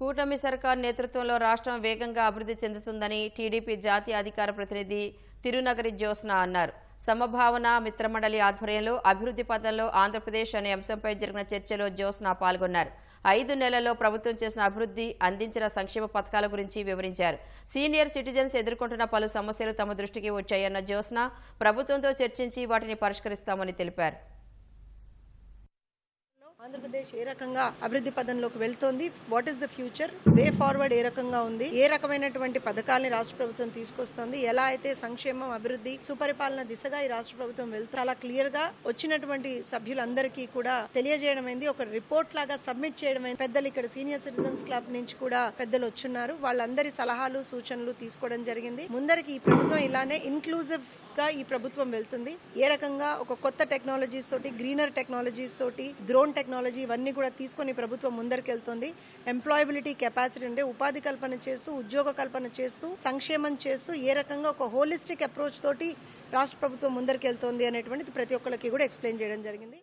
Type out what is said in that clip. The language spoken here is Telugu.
కూటమి సర్కార్ నేతృత్వంలో రాష్ట్రం వేగంగా అభివృద్ధి చెందుతుందని టీడీపీ జాతీయ అధికార ప్రతినిధి తిరునగరి జ్యోత్స్న అన్నారు. సమభావన మిత్రమండలి ఆధ్వర్యంలో అభివృద్ధి పథంలో ఆంధ్రప్రదేశ్ అనే అంశంపై జరిగిన చర్చలో జ్యోత్స్న పాల్గొన్నారు. ఐదు నెలల్లో ప్రభుత్వం చేసిన అభివృద్ధి అందించిన సంక్షేమ పథకాల గురించి వివరించారు. సీనియర్ సిటిజన్స్ ఎదుర్కొంటున్న పలు సమస్యలు తమ దృష్టికి వచ్చాయన్న జ్యోత్స్న ప్రభుత్వంతో చర్చించి వాటిని పరిష్కరిస్తామని తెలిపారు. ఆంధ్రప్రదేశ్ ఏ రకంగా అభివృద్ధి పదంలోకి వెళ్తోంది? What is the future way forward ఏ రకంగా ఉంది? ఏ రకమైనటువంటి పథకాలని రాష్ట్ర ప్రభుత్వం తీసుకొస్తుంది? ఎలా అయితే సంక్షేమం అభివృద్ధి సుపరిపాలన దిశగా ఈ రాష్ట్ర ప్రభుత్వం వెళ్తూ చాలా క్లియర్గా వచ్చినటువంటి సభ్యులందరికీ కూడా తెలియజేయడమైంది. ఒక రిపోర్ట్ లాగా సబ్మిట్ చేయడమైంది. పెద్దలు ఇక్కడ సీనియర్ సిటిజన్స్ క్లబ్ నుంచి కూడా పెద్దలు వచ్చున్నారు. వాళ్ళందరి సలహాలు సూచనలు తీసుకోవడం జరిగింది. ముందరికి ఈ ప్రభుత్వం ఇలానే ఇన్క్లూజివ్గా ఈ ప్రభుత్వం వెళ్తుంది. ఏ రకంగా? ఒక కొత్త టెక్నాలజీస్ తోటి గ్రీనర్ టెక్నాలజీస్ తోటి డ్రోన్ టెక్నాలజీ టెక్నాలజీ ఇవన్నీ కూడా తీసుకొని ప్రభుత్వం ముందరికెళ్తుంది. ఎంప్లాయబిలిటీ కెపాసిటీ అంటే ఉపాధి కల్పన చేస్తూ ఉద్యోగ కల్పన చేస్తూ సంక్షేమం చేస్తూ ఏ రకంగా ఒక హోలిస్టిక్ అప్రోచ్ తోటి రాష్ట్ర ప్రభుత్వం ముందరికెళ్తోంది అనేటువంటిది ప్రతి ఒక్కరికి కూడా ఎక్స్ప్లెయిన్ చేయడం జరిగింది.